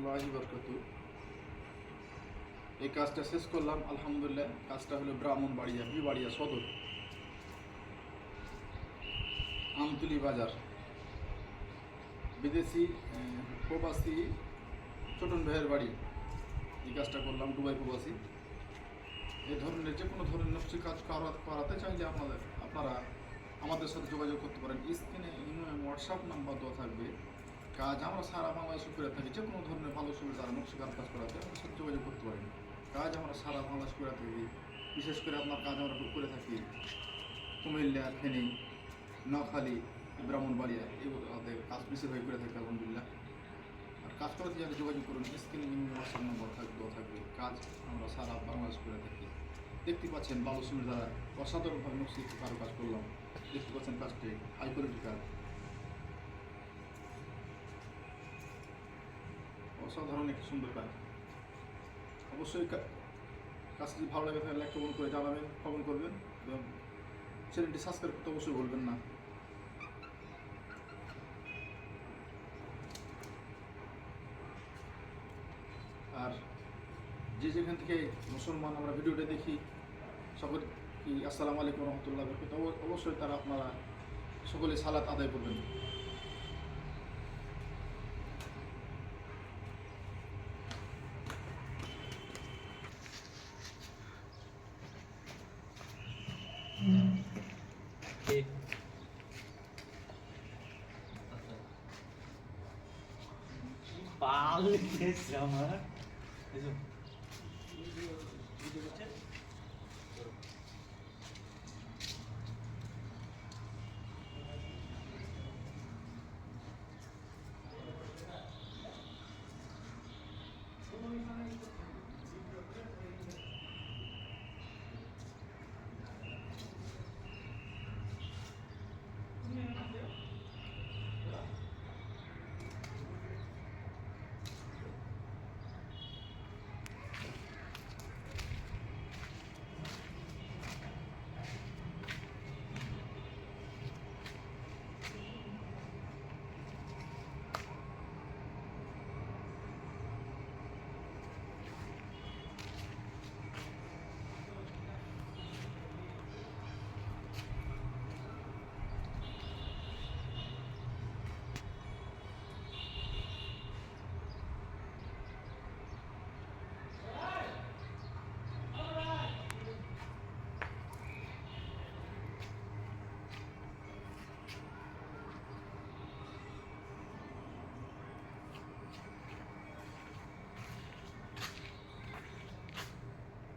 রহমতুল্লাহি বরকত। এই কাজটা শেষ করলাম, আলহামদুলিল্লাহ। কাজটা হলো ব্রাহ্মণবাড়িয়া বিবাড়িয়া সদর। আমতুলি বাজার। বিদেশি প্রবাসী ছোটন ভাইয়ের বাড়ি। এই কাজটা করলাম দুবাই প্রবাসী। এই ধরনের যে কোনো ধরনের নকশি কাজ করা করাতে চাইলে আপনাদের আপনারা আমাদের সাথে যোগাযোগ করতে পারেন। স্ক্রিনে হোয়াটসঅ্যাপ নাম্বার দেওয়া থাকবে। কাজ, আমরা সারা বাংলাদেশে করে থাকি। যে কোনো ধরনের ভালো সুবিধা নকশি কাজ কাজ করাতে আমাদের সাথে যোগাযোগ করতে পারি। কাজ আমরা সারা বাংলাদেশ করে থাকি। বিশেষ করে আপনার কাজ আমরা করে থাকি কুমিল্লা, ফেনী নখালি ব্রাহ্মণবাড়িয়া এগুলো আমাদের কাজ বেশিরভাগ করে থাকি, আলহামদুলিল্লাহ। আর কাজ করতে যারা যোগাযোগ করুন, স্ক্রিনে হোয়াটসঅ্যাপ নম্বর থাকবে থাকবে। কাজ আমরা সারা বাংলাদেশ করে থাকি। দেখতে পাচ্ছেন বালু দ্বারা অসাধারণভাবে নকশি কারও কাজ করলাম। দেখতে পাচ্ছেন কাজটি হাই কোয়ালিটি কাজ। অসাধারণ একটি সুন্দর কাজ। অবশ্যই কাজটি ভালো লাগে তাহলে কমেন্ট করে জানাবেন, কমেন্ট করবেন এবং চ্যানেলটি সাবস্ক্রাইব করতে অবশ্যই বলবেন না। আর যে যেখান থেকে মুসলমান আমরা ভিডিওটা দেখি, সকল কি আসসালামু আলাইকুম রহমতুল্লাহ অবশ্যই তারা আপনারা সকলে সালাত আদায় করবেন। পাল গেছে আমার এই যে, ভিডিও করছে